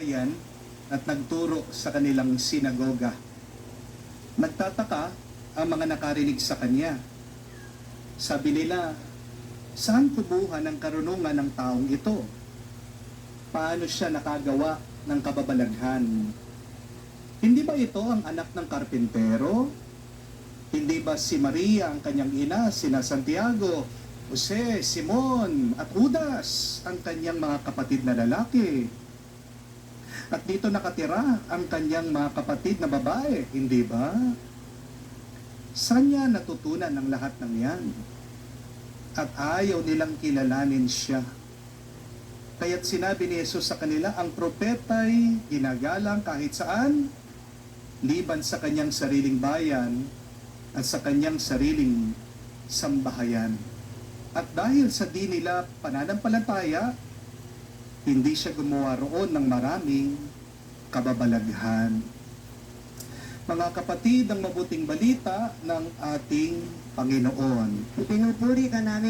yan at nagturo sa kanilang sinagoga. Nagtataka ang mga nakarinig sa kanya. Sabi nila, saan kubuhan ang karunungan ng taong ito? Paano siya nakagawa ng kababalaghan? Hindi ba ito ang anak ng karpintero? Hindi ba si Maria ang kanyang ina, sina Santiago, Jose, Simon at Judas ang kanyang mga kapatid na lalaki? At dito nakatira ang kanyang mga kapatid na babae, hindi ba? Saan niya natutunan ang lahat ng yan? At ayaw nilang kilalanin siya. Kaya't sinabi ni Jesus sa kanila, ang propeta'y ginagalang kahit saan, liban sa kanyang sariling bayan at sa kanyang sariling sambahayan. At dahil sa di nila pananampalataya, hindi siya gumawa roon ng maraming kababalaghan. Mga kapatid, ang mabuting balita ng ating Panginoon. Pinupuri ka namin